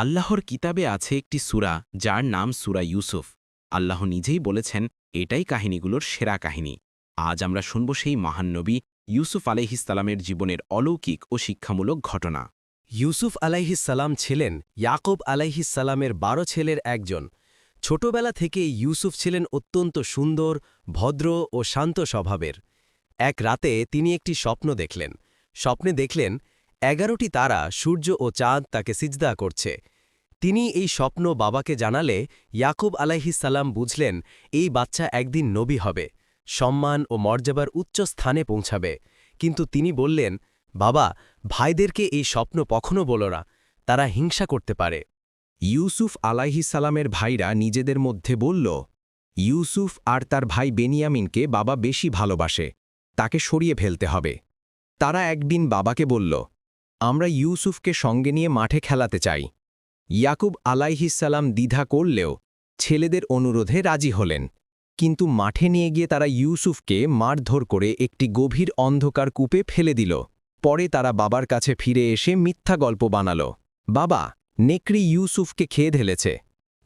আল্লাহর কিতাবে আছে একটি সুরা, যার নাম সুরা ইউসুফ। আল্লাহ নিজেই বলেছেন, এটাই কাহিনীগুলোর সেরা কাহিনী। আজ আমরা শুনব সেই মহান নবী ইউসুফ আলাইহিসালামের জীবনের অলৌকিক ও শিক্ষামূলক ঘটনা। ইউসুফ আলাইহিসাল্লাম ছিলেন ইয়াকুব আলাইহিসাল্লামের বারো ছেলের একজন। ছোটবেলা থেকে ইউসুফ ছিলেন অত্যন্ত সুন্দর, ভদ্র ও শান্ত স্বভাবের। এক রাতে তিনি একটি স্বপ্ন দেখলেন। স্বপ্নে দেখলেন এগারোটি তারা সূর্য ও চাঁদ তাকে সিজদা করছে। তিনি এই স্বপ্ন বাবাকে জানালে ইয়াকুব আলাইহিসাল্লাম বুঝলেন, এই বাচ্চা একদিন নবী হবে, সম্মান ও মর্যাদার উচ্চ স্থানে পৌঁছাবে। কিন্তু তিনি বললেন, বাবা, ভাইদেরকে এই স্বপ্ন কখনো বলো না, তারা হিংসা করতে পারে। ইউসুফ আলাইহিসালামের ভাইরা নিজেদের মধ্যে বলল, ইউসুফ আর তার ভাই বেনিয়ামিনকে বাবা বেশি ভালোবাসে, তাকে সরিয়ে ফেলতে হবে। তারা একদিন বাবাকে বলল আমরা ইউসুফকে সঙ্গে নিয়ে মাঠে খেলাতে চাই। ইয়াকুব আলাইহিসাল্লাম দ্বিধা করলেও ছেলেদের অনুরোধে রাজি হলেন। কিন্তু মাঠে নিয়ে গিয়ে তারা ইউসুফকে মারধর করে একটি গভীর অন্ধকার কূপে ফেলে দিল। পরে তারা বাবার কাছে ফিরে এসে মিথ্যা গল্প বানাল। বাবা, নেকড়ি ইউসুফকে খেয়ে ঢেলেছে।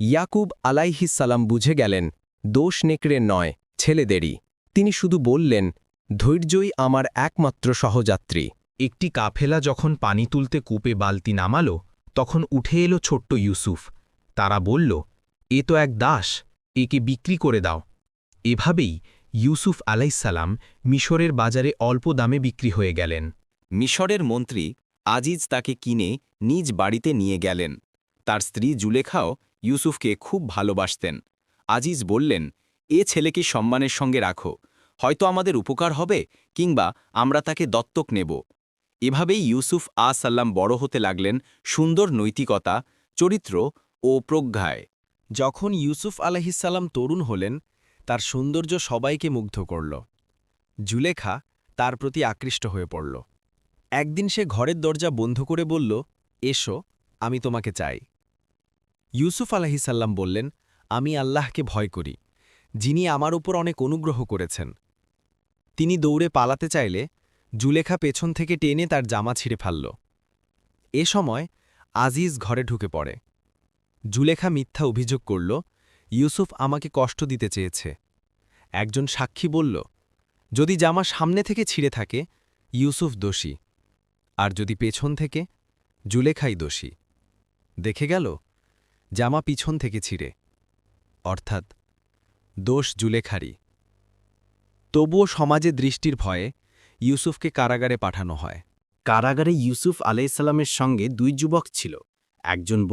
ইয়াকুব আলাইহিসাল্লাম বুঝে গেলেন, দোষ নেকড়ের নয় ছেলেদেরই তিনি শুধু বললেন, ধৈর্যই আমার একমাত্র সহযাত্রী। একটি কাফেলা যখন পানি তুলতে কূপে বালতি নামাল, তখন উঠে এলো ছোট্ট ইউসুফ। তারা বলল, এ তো এক দাস, একে বিক্রি করে দাও। এভাবেই ইউসুফ আলাইসাল্লাম মিশরের বাজারে অল্প দামে বিক্রি হয়ে গেলেন। মিশরের মন্ত্রী আজিজ তাকে কিনে নিজ বাড়িতে নিয়ে গেলেন। তার স্ত্রী জুলেখাও ইউসুফকে খুব ভালোবাসতেন। আজিজ বললেন, এ ছেলেকে সম্মানের সঙ্গে রাখো। হয়তো আমাদের উপকার হবে কিংবা আমরা তাকে দত্তক নেব। এভাবেই ইউসুফ আ সাল্লাম বড় হতে লাগলেন সুন্দর নৈতিকতা, চরিত্র ও প্রজ্ঞায়। যখন ইউসুফ আলহিসাল্লাম তরুণ হলেন, তার সৌন্দর্য সবাইকে মুগ্ধ করল। জুলেখা তার প্রতি আকৃষ্ট হয়ে পড়ল। একদিন সে ঘরের দরজা বন্ধ করে বলল, এসো, আমি তোমাকে চাই। ইউসুফ আলহিসাল্লাম বললেন, আমি আল্লাহকে ভয় করি, যিনি আমার উপর অনেক অনুগ্রহ করেছেন। তিনি দৌড়ে পালাতে চাইলে জুলেখা পেছন থেকে টেনে তার জামা ছিঁড়ে ফেলল। এ সময় আজিজ ঘরে ঢুকে পড়ে। জুলেখা মিথ্যা অভিযোগ করল, ইউসুফ আমাকে কষ্ট দিতে চেয়েছে। একজন সাক্ষী বলল, যদি জামা সামনে থেকে ছিঁড়ে থাকে, ইউসুফ দোষী। আর যদি পেছন থেকে, জুলেখাই দোষী। দেখে গেল, জামা পিছন থেকে ছিঁড়ে। অর্থাৎ দোষ জুলেখারি তবুও সমাজে দৃষ্টির ভয়ে ইউসুফকে কারাগারে পাঠানো হয়। কারাগারে ইউসুফ আলাইসাল্লামের সঙ্গে দুই যুবক ছিল। একজন